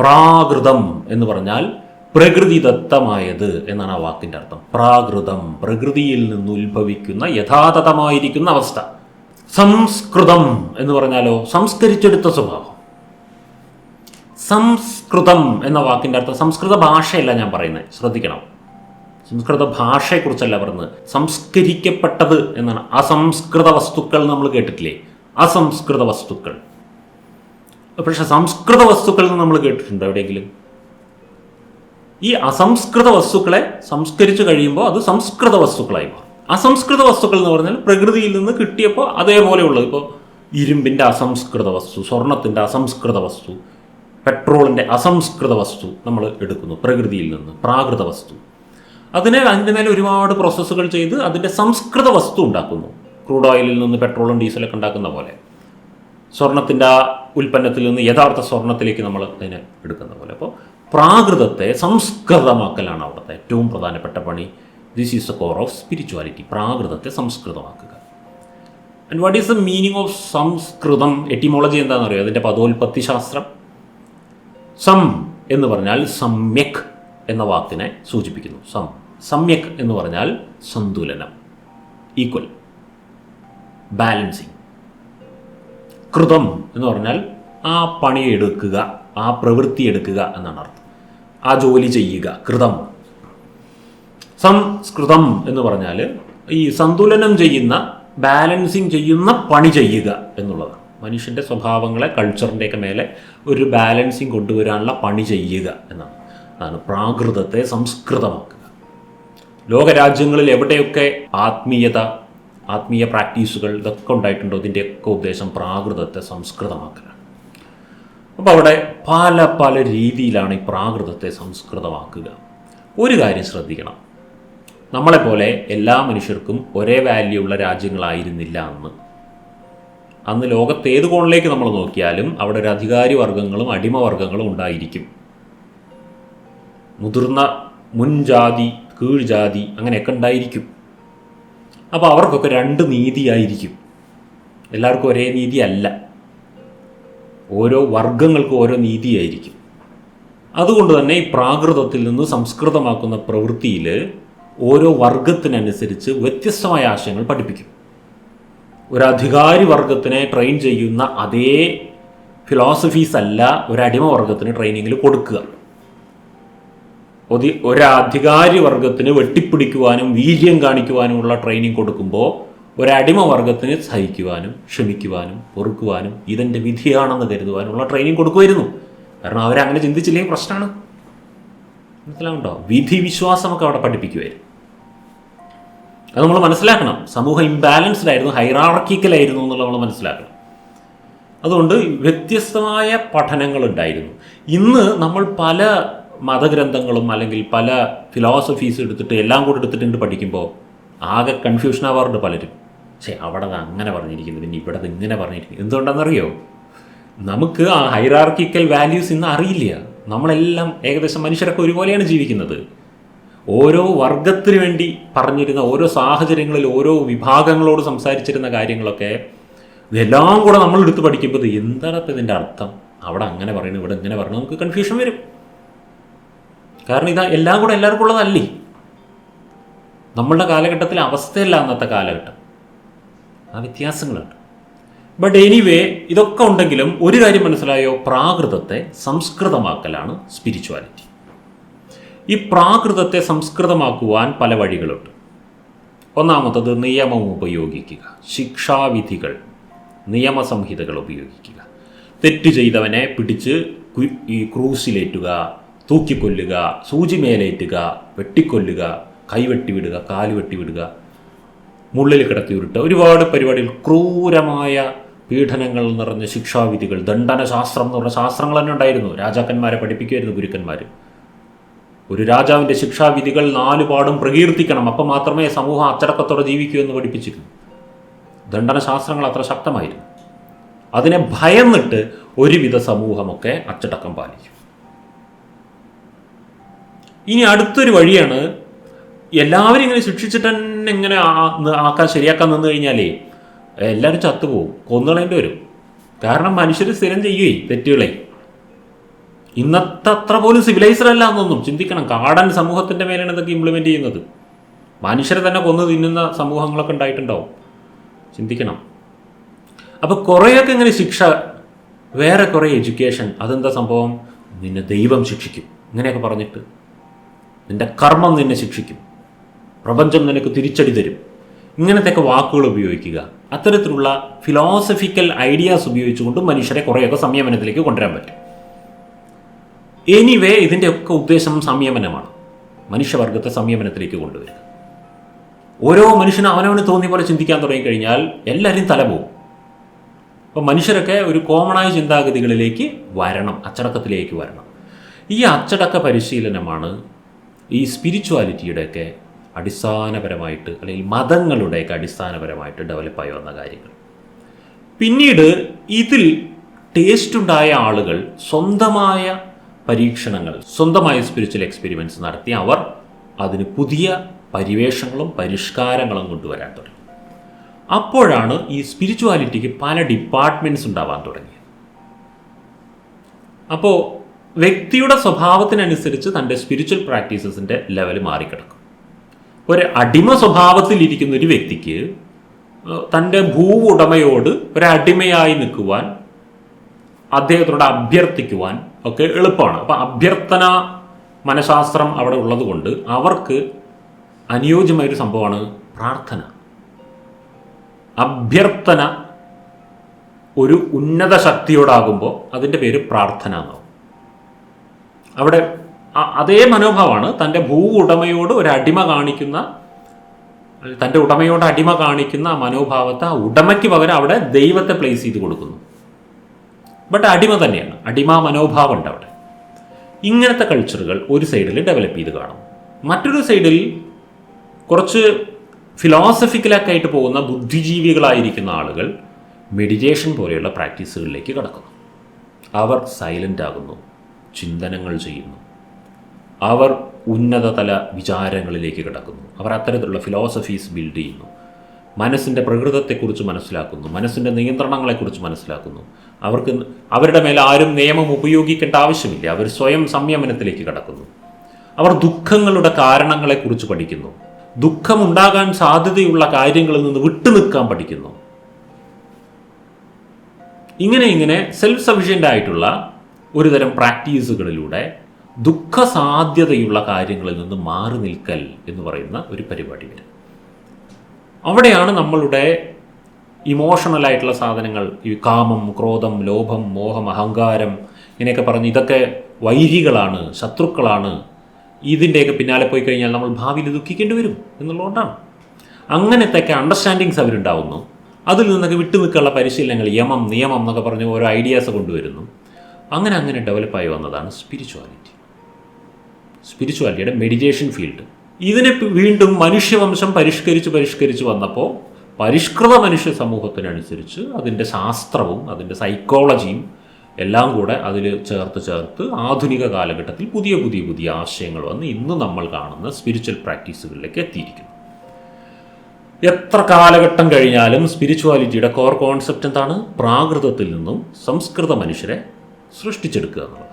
പ്രാകൃതം എന്ന് പറഞ്ഞാൽ പ്രകൃതിദത്തമായത് എന്നാണ് ആ വാക്കിന്റെ അർത്ഥം. പ്രാകൃതം പ്രകൃതിയിൽ നിന്ന് ഉത്ഭവിക്കുന്ന യഥാതഥമായിരിക്കുന്ന അവസ്ഥ. സംസ്കൃതം എന്ന് പറഞ്ഞാലോ സംസ്കരിച്ചെടുത്ത സ്വഭാവം. സംസ്കൃതം എന്ന വാക്കിന്റെ അർത്ഥം സംസ്കൃത ഭാഷയല്ല ഞാൻ പറയുന്നത്. ശ്രദ്ധിക്കണം. സംസ്കൃത ഭാഷയെക്കുറിച്ചല്ല പറയുന്നത്. സംസ്കരിക്കപ്പെട്ടത് എന്നാണ്. അസംസ്കൃത വസ്തുക്കൾ നമ്മൾ കേട്ടിട്ടില്ലേ? അസംസ്കൃത വസ്തുക്കൾ. പക്ഷെ സംസ്കൃത വസ്തുക്കൾ നമ്മൾ കേട്ടിട്ടുണ്ടോ എവിടെയെങ്കിലും? ഈ അസംസ്കൃത വസ്തുക്കളെ സംസ്കരിച്ചു കഴിയുമ്പോൾ അത് സംസ്കൃത വസ്തുക്കളായി മാറും. അസംസ്കൃത വസ്തുക്കൾ എന്ന് പറഞ്ഞാൽ പ്രകൃതിയിൽ നിന്ന് കിട്ടിയപ്പോൾ അതേപോലെ ഉള്ളത്. ഇപ്പോൾ ഇരുമ്പിന്റെ അസംസ്കൃത വസ്തു സ്വർണത്തിന്റെ അസംസ്കൃത വസ്തു പെട്രോളിന്റെ അസംസ്കൃത വസ്തു നമ്മൾ എടുക്കുന്നു പ്രകൃതിയിൽ നിന്ന് പ്രാകൃത വസ്തു. അതിനെ അതിന്റെ മേലെ ഒരുപാട് പ്രോസസ്സുകൾ ചെയ്ത് അതിന്റെ സംസ്കൃത വസ്തു ഉണ്ടാക്കുന്നു. ക്രൂഡ് ഓയിലിൽ നിന്ന് പെട്രോളും ഡീസലൊക്കെ ഉണ്ടാക്കുന്ന പോലെ. സ്വർണത്തിന്റെ ആ ഉൽപ്പന്നത്തിൽ നിന്ന് യഥാർത്ഥ സ്വർണത്തിലേക്ക് നമ്മൾ അതിനെ എടുക്കുന്ന പോലെ. അപ്പോൾ പ്രാകൃതത്തെ സംസ്കൃതമാക്കലാണ് അവിടുത്തെ ഏറ്റവും പ്രധാനപ്പെട്ട പണി. This is a core of spirituality പ്രാകൃതത്തെ സംസ്കൃതമാക്കുക. And what is the meaning of Sanskrit? Etymology എന്താണെന്ന് അറിയോ അതിന്റെ പദോൽപത്തി ശാസ്ത്രം. സം എന്ന് പറഞ്ഞാൽ സമ്യക് എന്ന വാക്കിനെ സൂചിപ്പിക്കുന്നു. സം. സമ്യക് എന്ന് പറഞ്ഞാൽ സന്തുലനം. ഈക്വൽ ബാലൻസിങ് കൃതം എന്ന് പറഞ്ഞാൽ ആ പണി എടുക്കുക ആ പ്രവൃത്തി എടുക്കുക എന്നാണ് അർത്ഥം. ആ ജോലി ചെയ്യുക കൃതം. സംസ്കൃതം എന്ന് പറഞ്ഞാൽ ഈ സന്തുലനം ചെയ്യുന്ന ബാലൻസിങ് ചെയ്യുന്ന പണി ചെയ്യുക എന്നുള്ളതാണ്. മനുഷ്യന്റെ സ്വഭാവങ്ങളെ കൾച്ചറിന്റെയൊക്കെ മേലെ ഒരു ബാലൻസിങ് കൊണ്ടുവരാനുള്ള പണി ചെയ്യുക എന്നാണ്. അതാണ് പ്രാകൃതത്തെ സംസ്കൃതമാക്കുക. ലോകരാജ്യങ്ങളിൽ എവിടെയൊക്കെ ആത്മീയത ആത്മീയ പ്രാക്ടീസുകൾ ഇതൊക്കെ ഉണ്ടായിട്ടുണ്ടോ. ഇതിന്റെയൊക്കെ ഉദ്ദേശം പ്രാകൃതത്തെ സംസ്കൃതമാക്കലാണ്. അപ്പോൾ അവിടെ പല പല രീതിയിലാണ് ഈ പ്രാകൃതത്തെ സംസ്കൃതമാക്കുക. ഒരു കാര്യം ശ്രദ്ധിക്കണം. നമ്മളെപ്പോലെ എല്ലാ മനുഷ്യർക്കും ഒരേ വാല്യൂ ഉള്ള രാജ്യങ്ങളായിരുന്നില്ല അന്ന്. അന്ന് ലോകത്ത് ഏത് കോണിലേക്ക് നമ്മൾ നോക്കിയാലും അവിടെ ഒരു അധികാരി വർഗങ്ങളും അടിമവർഗങ്ങളും ഉണ്ടായിരിക്കും. മുതിർന്ന മുൻജാതി കീഴ്ജാതി അങ്ങനെയൊക്കെ ഉണ്ടായിരിക്കും. അപ്പോൾ അവർക്കൊക്കെ രണ്ട് നീതിയായിരിക്കും. എല്ലാവർക്കും ഒരേ നീതി അല്ല. ഓരോ വർഗങ്ങൾക്കും ഓരോ നീതിയായിരിക്കും. അതുകൊണ്ട് തന്നെ ഈ പ്രാകൃതത്തിൽ നിന്ന് സംസ്കൃതമാക്കുന്ന പ്രവൃത്തിയിൽ ഓരോ വർഗത്തിനനുസരിച്ച് വ്യത്യസ്തമായ ആശയങ്ങൾ പഠിപ്പിക്കും. ഒരു അധികാരി വർഗത്തിനെ ട്രെയിൻ ചെയ്യുന്ന അതേ ഫിലോസഫീസ് അല്ല ഒരു അടിമ വർഗത്തിന് ട്രെയിനിങ്ങിൽ കൊടുക്കുക. ഒരധികാരി വർഗത്തിന് വെട്ടിപ്പിടിക്കുവാനും വീര്യം കാണിക്കുവാനുമുള്ള ട്രെയിനിങ് കൊടുക്കുമ്പോൾ ഒരു അടിമ വർഗത്തിന് സഹിക്കുവാനും ക്ഷമിക്കുവാനും പൊറുക്കുവാനും ഇതെന്റെ വിധിയാണെന്ന് കരുതുവാനുള്ള ട്രെയിനിങ് കൊടുക്കുമായിരുന്നു. കാരണം അവരങ്ങനെ ചിന്തിച്ചില്ലെങ്കിൽ പ്രശ്നമാണ് മനസ്സിലാവുണ്ടോ വിധി വിശ്വാസമൊക്കെ അവിടെ പഠിപ്പിക്കുമായിരുന്നു അത് നമ്മൾ മനസ്സിലാക്കണം. സമൂഹം ഇംബാലൻസ്ഡ് ആയിരുന്നു ഹൈറാർക്കിക്കലായിരുന്നു എന്നുള്ള നമ്മൾ മനസ്സിലാക്കണം. അതുകൊണ്ട് വ്യത്യസ്തമായ പഠനങ്ങൾ ഉണ്ടായിരുന്നു. ഇന്ന് നമ്മൾ പല മതഗ്രന്ഥങ്ങളും അല്ലെങ്കിൽ പല ഫിലോസഫീസ് എടുത്തിട്ട് എല്ലാം കൂടെ എടുത്തിട്ടുണ്ട് പഠിക്കുമ്പോൾ ആകെ കൺഫ്യൂഷൻ ആവാറുണ്ട് പലരും. പക്ഷേ അവിടെ അങ്ങനെ പറഞ്ഞിരിക്കുന്നു പിന്നെ ഇവിടെ ഇങ്ങനെ പറഞ്ഞിരിക്കുന്നു എന്തുകൊണ്ടാണെന്നറിയോ? നമുക്ക് ആ ഹൈറാർക്കിക്കൽ വാല്യൂസ് ഇന്ന് അറിയില്ല. നമ്മളെല്ലാം ഏകദേശം മനുഷ്യരൊക്കെ ഒരുപോലെയാണ് ജീവിക്കുന്നത്. ഓരോ വർഗത്തിന് വേണ്ടി പറഞ്ഞിരുന്ന ഓരോ സാഹചര്യങ്ങളിൽ ഓരോ വിഭാഗങ്ങളോട് സംസാരിച്ചിരുന്ന കാര്യങ്ങളൊക്കെ ഇതെല്ലാം കൂടെ നമ്മൾ എടുത്ത് പഠിക്കുമ്പോൾ എന്താണ് ഇതിന്റെ അർത്ഥം? അവിടെ അങ്ങനെ പറയുന്നു ഇവിടെ ഇങ്ങനെ പറയുന്നു നമുക്ക് കൺഫ്യൂഷൻ വരും. കാരണം ഇതാ എല്ലാം കൂടെ എല്ലാവർക്കും ഉള്ളതല്ലേ? നമ്മളുടെ കാലഘട്ടത്തിലെ അവസ്ഥയല്ല അന്നത്തെ കാലഘട്ടം. ആ വ്യത്യാസങ്ങളുണ്ട്. ബട്ട് എനിവേ ഇതൊക്കെ ഉണ്ടെങ്കിലും ഒരു കാര്യം മനസ്സിലായോ? പ്രാകൃതത്തെ സംസ്കൃതമാക്കലാണ് സ്പിരിച്വാലിറ്റി ഈ പ്രാകൃതത്തെ സംസ്കൃതമാക്കുവാൻ പല വഴികളുണ്ട്. ഒന്നാമത്തത് നിയമം ഉപയോഗിക്കുക ശിക്ഷാവിധികൾ നിയമസംഹിതകൾ ഉപയോഗിക്കുക. തെറ്റ് ചെയ്തവനെ പിടിച്ച് ഈ ക്രൂസിലേറ്റുക തൂക്കിക്കൊല്ലുക സൂചിമേലേറ്റുക വെട്ടിക്കൊല്ലുക കൈവെട്ടിവിടുക കാൽ വെട്ടിവിടുക മുള്ളിൽ കിടത്തി ഒരുപാട് പരിപാടികൾ ക്രൂരമായ പീഡനങ്ങൾ നിറഞ്ഞ ശിക്ഷാവിധികൾ ദണ്ഡനശാസ്ത്രം എന്ന് പറഞ്ഞ ശാസ്ത്രങ്ങൾ തന്നെ ഉണ്ടായിരുന്നു. രാജാക്കന്മാരെ പഠിപ്പിക്കുമായിരുന്നു ഗുരുക്കന്മാർ ഒരു രാജാവിന്റെ ശിക്ഷാവിധികൾ നാലുപാടും പ്രകീർത്തിക്കണം. അപ്പം മാത്രമേ സമൂഹം അച്ചടക്കത്തോടെ ജീവിക്കൂ എന്ന് പഠിപ്പിച്ചിരുന്നു. ദണ്ഡനശാസ്ത്രങ്ങൾ അത്ര ശക്തമായിരുന്നു. അതിനെ ഭയന്നിട്ട് ഒരുവിധ സമൂഹമൊക്കെ അച്ചടക്കം പാലിക്കും ഇനി അടുത്തൊരു വഴിയാണ് എല്ലാവരും ഇങ്ങനെ ശിക്ഷിച്ചിട്ട് തന്നെ ഇങ്ങനെ ആക്കാൻ ശരിയാക്കാൻ നിന്ന് കഴിഞ്ഞാലേ എല്ലാവരും ചത്തുപോകും കൊന്നുകളേണ്ടി വരും. കാരണം മനുഷ്യർ സ്ഥിരം ചെയ്യുകയും തെറ്റുകളെ. ഇന്നത്തെ അത്ര പോലും സിവിലൈസ്ഡ് അല്ല എന്നൊന്നും ചിന്തിക്കണം. കാടൻ സമൂഹത്തിന്റെ മേലാണ് ഇതൊക്കെ ഇംപ്ലിമെന്റ് ചെയ്യുന്നത്. മനുഷ്യരെ തന്നെ കൊന്നു തിന്നുന്ന സമൂഹങ്ങളൊക്കെ ഉണ്ടായിട്ടുണ്ടാവും. ചിന്തിക്കണം. അപ്പോൾ കുറേയൊക്കെ ഇങ്ങനെ ശിക്ഷ വേറെ കുറേ എഡ്യൂക്കേഷൻ അതെന്താ സംഭവം? നിന്നെ ദൈവം ശിക്ഷിക്കും. ഇങ്ങനെയൊക്കെ പറഞ്ഞിട്ട്. നിന്റെ കർമ്മം നിന്നെ ശിക്ഷിക്കും. പ്രപഞ്ചം നിനക്ക് തിരിച്ചടി തരും. ഇങ്ങനത്തെയൊക്കെ വാക്കുകൾ ഉപയോഗിക്കുക. അത്തരത്തിലുള്ള ഫിലോസഫിക്കൽ ഐഡിയാസ് ഉപയോഗിച്ചുകൊണ്ട് മനുഷ്യരെ കുറേയൊക്കെ സംയമനത്തിലേക്ക് കൊണ്ടുവരാൻ പറ്റും. എനിവേ ഇതിന്റെയൊക്കെ ഉദ്ദേശം സംയമനമാണ്. മനുഷ്യവർഗത്തെ സംയമനത്തിലേക്ക് കൊണ്ടുവരിക. ഓരോ മനുഷ്യനും അവനവന് തോന്നിയ പോലെ ചിന്തിക്കാൻ തുടങ്ങിക്കഴിഞ്ഞാൽ എല്ലാവരും തല പോകും അപ്പോൾ മനുഷ്യരൊക്കെ ഒരു കോമണായ ചിന്താഗതികളിലേക്ക് വരണം അച്ചടക്കത്തിലേക്ക് വരണം. ഈ അച്ചടക്ക പരിശീലനമാണ് ഈ സ്പിരിച്വാലിറ്റിയുടെയൊക്കെ അടിസ്ഥാനപരമായിട്ട് അല്ലെങ്കിൽ മതങ്ങളുടെയൊക്കെ അടിസ്ഥാനപരമായിട്ട് ഡെവലപ്പായി വന്ന കാര്യങ്ങൾ. പിന്നീട് ഇതിൽ ടേസ്റ്റ് ഉണ്ടായ ആളുകൾ സ്വന്തമായ പരീക്ഷണങ്ങൾ സ്വന്തമായ സ്പിരിച്വൽ എക്സ്പെരിമെന്റ്സ് നടത്തി അവർ അതിന് പുതിയ പരിവേഷങ്ങളും പരിഷ്കാരങ്ങളും കൊണ്ടുവരാൻ തുടങ്ങി. അപ്പോഴാണ് ഈ സ്പിരിച്വാലിറ്റിക്ക് പല ഡിപ്പാർട്ട്മെന്റ്സ് ഉണ്ടാവാൻ തുടങ്ങിയത്. അപ്പോൾ വ്യക്തിയുടെ സ്വഭാവത്തിനനുസരിച്ച് തന്റെ സ്പിരിച്വൽ പ്രാക്ടീസസിന്റെ ലെവൽ മാറിക്കിടക്കും. ഒരു അടിമ സ്വഭാവത്തിലിരിക്കുന്ന ഒരു വ്യക്തിക്ക് തന്റെ ഭൂ ഉടമയോട് ഒരു അടിമയായി നിൽക്കുവാൻ അദ്ദേഹത്തോട് അഭ്യർത്ഥിക്കുവാൻ ഒക്കെ എളുപ്പമാണ്. അപ്പം അഭ്യർത്ഥന മനഃശാസ്ത്രം അവിടെ ഉള്ളതുകൊണ്ട് അവർക്ക് അനുയോജ്യമായൊരു സംഭവമാണ് പ്രാർത്ഥന. അഭ്യർത്ഥന ഒരു ഉന്നത ശക്തിയോടാകുമ്പോൾ അതിന്റെ പേര് പ്രാർത്ഥന എന്നാവും. അവിടെ അതേ മനോഭാവമാണ് തന്റെ ഭൂ ഉടമയോട് ഒരു അടിമ കാണിക്കുന്ന തന്റെ ഉടമയോട് അടിമ കാണിക്കുന്ന ആ മനോഭാവത്തെ ആ ഉടമയ്ക്ക് പകരം അവിടെ ദൈവത്തെ പ്ലേസ് ചെയ്ത് കൊടുക്കുന്നു. ബട്ട് അടിമ തന്നെയാണ്. അടിമ മനോഭാവം ഉണ്ട് അവിടെ. ഇങ്ങനത്തെ കൾച്ചറുകൾ ഒരു സൈഡിൽ ഡെവലപ്പ് ചെയ്ത് കാണും. മറ്റൊരു സൈഡിൽ കുറച്ച് ഫിലോസഫിക്കലൊക്കെ ആയിട്ട് പോകുന്ന ബുദ്ധിജീവികളായിരിക്കുന്ന ആളുകൾ മെഡിറ്റേഷൻ പോലെയുള്ള പ്രാക്ടീസുകളിലേക്ക് കടക്കുന്നു. അവർ സൈലന്റ് ആകുന്നു. ചിന്തനങ്ങൾ ചെയ്യുന്നു. അവർ ഉന്നതതല വിചാരങ്ങളിലേക്ക് കിടക്കുന്നു. അവർ അത്തരത്തിലുള്ള ഫിലോസഫീസ് ബിൽഡ് ചെയ്യുന്നു. മനസ്സിന്റെ പ്രകൃതത്തെക്കുറിച്ച് മനസ്സിലാക്കുന്നു. മനസ്സിന്റെ നിയന്ത്രണങ്ങളെക്കുറിച്ച് മനസ്സിലാക്കുന്നു. അവർക്ക് അവരുടെ മേലെ ആരും നിയമം ഉപയോഗിക്കേണ്ട ആവശ്യമില്ല. അവർ സ്വയം സംയമനത്തിലേക്ക് കടക്കുന്നു. അവർ ദുഃഖങ്ങളുടെ കാരണങ്ങളെക്കുറിച്ച് പഠിക്കുന്നു. ദുഃഖമുണ്ടാകാൻ സാധ്യതയുള്ള കാര്യങ്ങളിൽ നിന്ന് വിട്ടുനിൽക്കാൻ പഠിക്കുന്നു. ഇങ്ങനെ ഇങ്ങനെ സെൽഫ് സഫിഷ്യന്റ് ആയിട്ടുള്ള ഒരുതരം പ്രാക്ടീസുകളിലൂടെ ദുഃഖസാധ്യതയുള്ള കാര്യങ്ങളിൽ നിന്ന് മാറി നിൽക്കൽ എന്ന് പറയുന്ന ഒരു പരിപാടി വരും അവിടെയാണ് നമ്മളുടെ ഇമോഷണൽ ആയിട്ടുള്ള സാധനങ്ങൾ ഈ കാമം ക്രോധം ലോഭം മോഹം അഹങ്കാരം ഇങ്ങനെയൊക്കെ പറഞ്ഞ് ഇതൊക്കെ വൈരികളാണ് ശത്രുക്കളാണ്. ഇതിന്റെയൊക്കെ പിന്നാലെ പോയി കഴിഞ്ഞാൽ നമ്മൾ ഭാവിയിൽ ദുഃഖിക്കേണ്ടി വരും എന്നുള്ളതുകൊണ്ടാണ്. അങ്ങനത്തെയൊക്കെ അണ്ടർസ്റ്റാൻഡിങ്സ് അവരുണ്ടാവുന്നു. അതിൽ നിന്നൊക്കെ വിട്ടുനിൽക്കാനുള്ള പരിശീലനങ്ങൾ യമം നിയമം എന്നൊക്കെ പറഞ്ഞ് ഓരോ ഐഡിയാസ് കൊണ്ടുവരുന്നു. അങ്ങനെ അങ്ങനെ ഡെവലപ്പായി വന്നതാണ് സ്പിരിച്വാലിറ്റി സ്പിരിച്വാലിറ്റിയുടെ മെഡിറ്റേഷൻ ഫീൽഡ് ഇതിനെ വീണ്ടും മനുഷ്യവംശം പരിഷ്കരിച്ച് പരിഷ്കരിച്ച് വന്നപ്പോൾ പരിഷ്കൃത മനുഷ്യ സമൂഹത്തിനനുസരിച്ച് അതിന്റെ ശാസ്ത്രവും അതിന്റെ സൈക്കോളജിയും എല്ലാം കൂടെ അതിൽ ചേർത്ത് ചേർത്ത് ആധുനിക കാലഘട്ടത്തിൽ പുതിയ പുതിയ പുതിയ ആശയങ്ങൾ വന്ന് ഇന്ന് നമ്മൾ കാണുന്ന സ്പിരിച്വൽ പ്രാക്ടീസുകളിലേക്ക് എത്തിയിരിക്കുന്നു. എത്ര കാലഘട്ടം കഴിഞ്ഞാലും സ്പിരിച്വാലിറ്റിയുടെ കോർ കോൺസെപ്റ്റ് എന്താണ്? പ്രാകൃതത്തിൽ നിന്നും സംസ്കൃത മനുഷ്യരെ സൃഷ്ടിച്ചെടുക്കുക എന്നുള്ളത്.